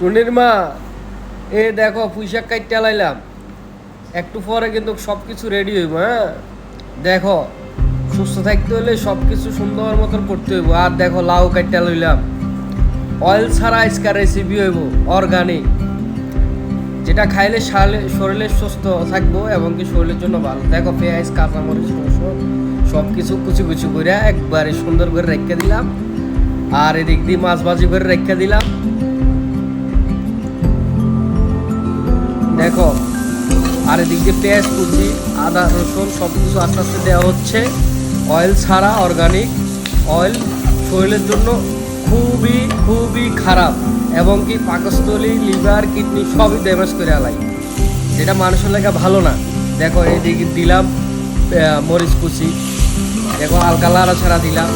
টুনির মা, এ দেখো পুঁইশাক কাটতে লাইলাম একটু পরে কিন্তু সব কিছু রেডি হইব হ্যাঁ? দেখো, সুস্থ থাকতে হলে সব কিছু সুন্দর মতন করতে হইব। আর দেখো লাউ কাটতে লইলাম। অয়েল ছাড়া আজকার রেসিপি হইব অর্গানিক যেটা খাইলে শরীরে সুস্থ থাকব এবং কি শরীরের জন্য ভালো। দেখো পেঁয়াজ, কাঁচামরিচ, রসুন সব কিছু কুচি কুচি করে একবারে সুন্দর করে রেখে দিলাম। আর এদিক দিয়ে মাছ ভাজি করে রেখে দিলাম। দেখো, আর এদিক দিয়ে পেঁয়াজ, কুচি, আদা, রসুন সব কিছু আস্তে আস্তে দেওয়া হচ্ছে। অয়েল ছাড়া অর্গানিক অয়েল শরীরের জন্য খুবই খুবই খারাপ। এবং কি পাকস্থলী, লিভার, কিডনি সবই ড্যামেজ করে আলাই। যেটা মানুষের লেগে ভালো না। দেখো, এদিকে দিলাম মরিচ কুচি। দেখো, হালকা লাড়া ছাড়া দিলাম।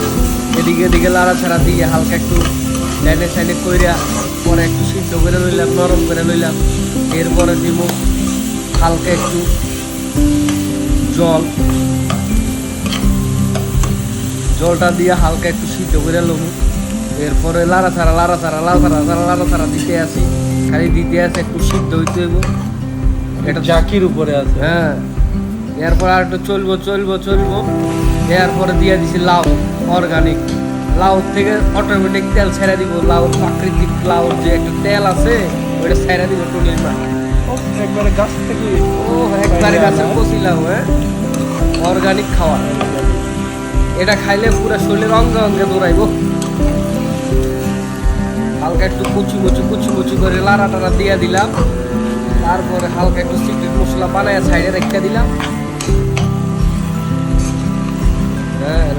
এদিকে এদিকে লাড়া ছাড়া দিয়ে হালকা একটু লাইনে সাইনে কইরা পরে একটু সিদ্ধ করে লইলাম নরম করে লইলাম। এরপরে দিব হালকা একটু জল। জলটা দিয়ে হালকা একটু সিদ্ধ করে লবো। এরপরে লাড়া ছাড়া লাড়া ছাড়া লাড়া ছাড়া ছাড়া লাড়া ছাড়া দিতে আসি খালি দিতে আসে একটু সিদ্ধ হইতে হইব। এটা জাকির উপরে আছে। হ্যাঁ। এরপর আর একটু চলবো চলবো চলবো। এরপরে দিয়ে দিছি লাউ অর্গানিক লাউ থেকে অটোমেটিক তেল ছেড়ে দিব। লাউ প্রাকৃতিক লাউ যে একটা তেল আছে ওইটা ছেড়ে দিব টুনির মা একবারে গাছ থেকে ও একবারে গাছের কচি লাউ হ্যাঁ? অর্গানিক খাওয়া। এটা খাইলে পুরো শরীরের অঙ্গে অঙ্গে দৌড়াইবো। হালকা একটু কুচি মুচি কুচি মুচি করে লাড়া টাড়া দিয়ে দিলাম। তারপরে হালকা একটু সিক্রেট মশলা বানায় ছাইডে রেখে দিলাম।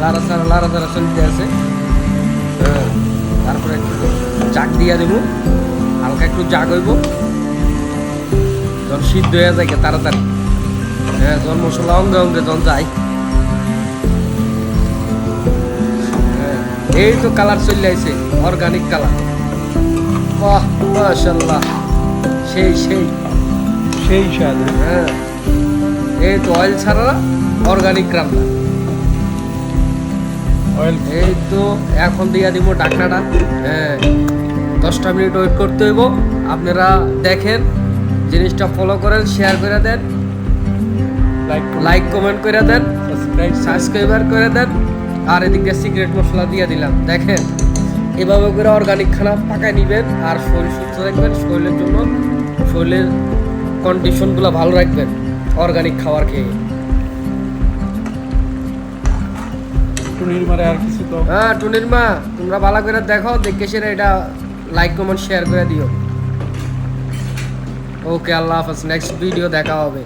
লাড়া ছাড়া লাড়া ছাড়া চলতে আছে। হ্যাঁ তারপরে একটু জাগ দিয়ে দেবো। হালকা একটু জাগ হইব। যখন সিদ্ধ হয়ে যায় তাড়াতাড়ি। হ্যাঁ যখন মশলা অঙ্গে অঙ্গে যখন যায়। হ্যাঁ, এই তো কালার চলে আইছে অর্গানিক কালার। বাহ মাশাল্লাহ সেই সেই। সেই স্বাদ। হ্যাঁ এই তো অয়েল ছাড়া অর্গানিক রান্না। অয়েল এই তো এখন দিয়া দিব ডাকনাটা। হ্যাঁ দশটা মিনিট ওয়েট করতে হইব। আপনারা দেখেন জিনিসটা ফলো করেন শেয়ার করে দেন লাইক লাইক কমেন্ট করে দেন সাবস্ক্রাইব সাবস্ক্রাইবার করে দেন আর এদিকে সিক্রেট মশলা দিয়ে দিলাম। দেখেন এভাবে করে অর্গানিক খানা পাকায় নিবেন আর শরীর সুস্থ রাখবেন শরীরের জন্য শরীরের কন্ডিশনগুলো ভালো রাখবেন অর্গানিক খাবার খেয়ে। হ্যাঁ টুনির মা, তোমরা ভালো করে দেখো, দেখে সেরা এটা লাইক কমেন্ট শেয়ার করে দিও। ওকে আল্লাহ হাফেজ নেক্সট ভিডিও দেখা হবে।